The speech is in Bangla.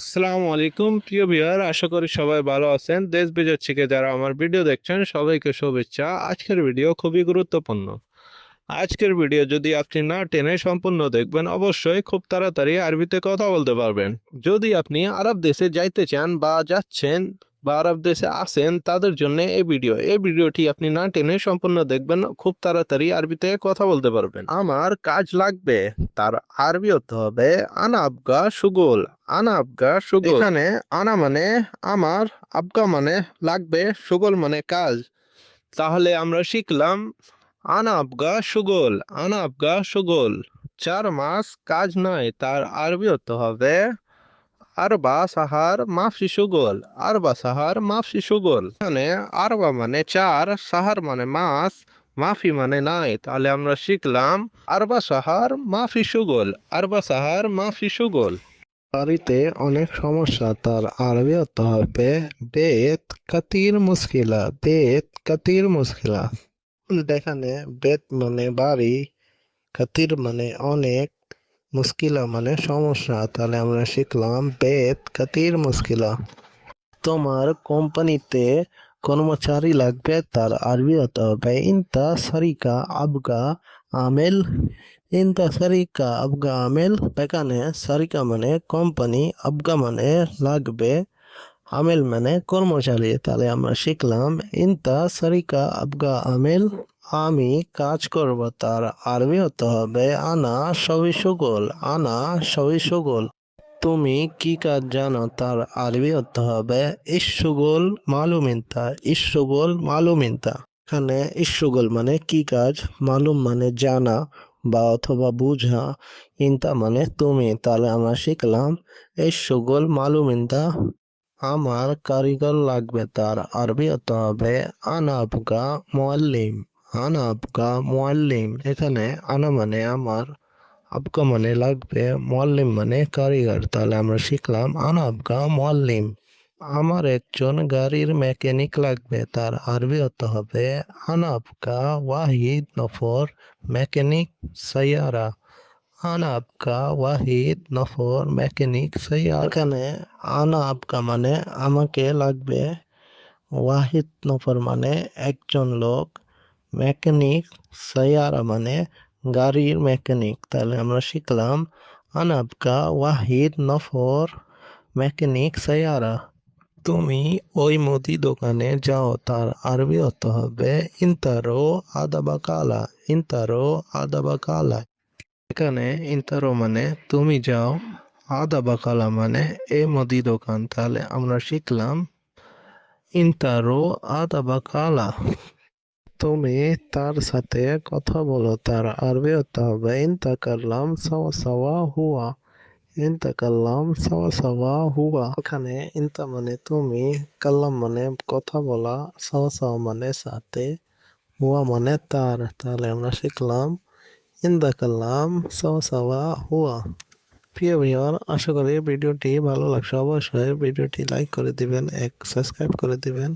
আসসালামু আলাইকুম, প্রিয় ভিউয়ার, আশা করি সবাই ভালো আছেন। দেশ বিজয় থেকে যারা আমার ভিডিও দেখছেন, সবাইকে শুভেচ্ছা। আজকের ভিডিও খুবই গুরুত্বপূর্ণ। আজকের ভিডিও যদি আপনি না টেনে সম্পূর্ণ দেখবেন, অবশ্যই খুব তাড়াতাড়ি আরবিতে কথা বলতে পারবেন। যদি আপনি আরব দেশে যাইতে চান বা যাচ্ছেন বা আরব দেশে আসেন, তাদের জন্য এই ভিডিও এই ভিডিওটি আপনি না টেনে সম্পূর্ণ দেখবেন খুব তাড়াতাড়ি আরবিতে কথা বলতে পারবেন। আমার কাজ লাগবে, তার আরবি হতে হবে আনা আবগা সুগোল, আনা আবগা সুগোল। এখানে আনা মানে আমার, আবগা মানে লাগবে, সুগোল মানে কাজ। তাহলে আমরা শিখলাম আনা আবগা সুগোল, আনা আবগা সুগোল। চার মাস কাজ নয়, তার আরবি হতে হবে আরবা সাহার মাফি সুগোল আরবা সাহার মাফি সুগোল এখানে আরবা মানে চার, সাহার মানে মাস মাফি মানে নাই। তাহলে আমরা শিখলাম আরবা সাহার মাফ মাফি সুগোল আরবা সাহার মাফি সুগোল বাড়িতে অনেক সমস্যা, তার আরবি হতে হবে বেত কাতির মুশকিলা, বেত কাতির মুশকিলা। দেখানে, বেত মানে বাড়ি, কাতির মানে অনেক মুশকিলা মানে সমস্যা। তাহলে আমরা শিখলাম বেত কাতির মুশকিলা। তোমার কোম্পানিতে কর্মচারী লাগবে, তার আরবি হতে হবে ইনতা সারিকা আবগা আমেল। ইনতা সারিকা আবগা আমেল, এখানে সারিকা মানে কোম্পানি, আবগা মানে লাগবে আমেল মানে কর্মচারী। তাহলে আমরা শিখলাম, ইনতা সারিকা আবগা আমেল, আমি কাজ করব, তার আরবি হতে হবে, আনা সবই সুগোল, আনা সবই সুগোল। তুমি কি কাজ জানো, তার আরবি হতে হবে ইস্যুগোল মালুমিনতা ইস্যুগোল মালুমিনতা। এখানে ইস্যুগোল মানে কি কাজ, মালুম মানে জানা বা অথবা বুঝা, ইনতা মানে তুমি। তাহলে আমরা শিখলাম ইস্যুগোল মালুমিনতা আমার কারিগর লাগবে তার আরবি হতে হবে আনাবগা মোয়াল্লিম আনাবগা মোয়াল্লিম এখানে আনা মানে আমার আবগা মানে লাগবে মোয়াল্লিম মানে কারিগর তাহলে আমরা শিখলাম আনাবগা মোয়াল্লিম আমার একজন গাড়ির মেকানিক লাগবে তার আরবি হতে হবে আনাবগা ওয়াহিদ নফর মেকানিক সাইয়ারা আনাবগা ওয়াহিদ নফর মেকানিক সাইয়ারা এখানে আনাবগা মানে আমাকে লাগবে ওয়াহিদ নফর মানে একজন লোক মেকানিক সাইয়ারা মানে গাড়ির মেকানিক তাহলে আমরা শিখলাম আনাবকা ওয়াহিদ নফর মেকানিক সাইয়ারা তুমি ওই মুদি দোকানে যাও তার আরবি হতে হবে ইন্তারো আদাবা কালা ইন্তারো আদাবা কালা এখানে ইন্তারো মানে তুমি যাও আদাবা কালা মানে এ মুদি দোকান তাহলে আমরা শিখলাম ইন্তারো আদাবা কালা তুমি তার সাথে কথা বলো তার আরবি হতে হবে ইন্তাকাল্লাম সাওয়া সাওয়া হুয়া ইন্তাকাল্লাম সাওয়া সাওয়া হুয়া এখানে ইন্তা মানে তুমি কাল্লাম মানে কথা বলা সাওয়া সাওয়া মানে সাথে হুয়া মানে তার তাহলে আমরা শিখলাম ইন্তাকাল্লাম কালাম সাওয়া হুয়া প্রিয় ভিউয়ার আশা করি ভিডিওটি ভালো লাগছে। অবশ্যই ভিডিওটি লাইক করে দিবেন, এক সাবস্ক্রাইব করে দিবেন।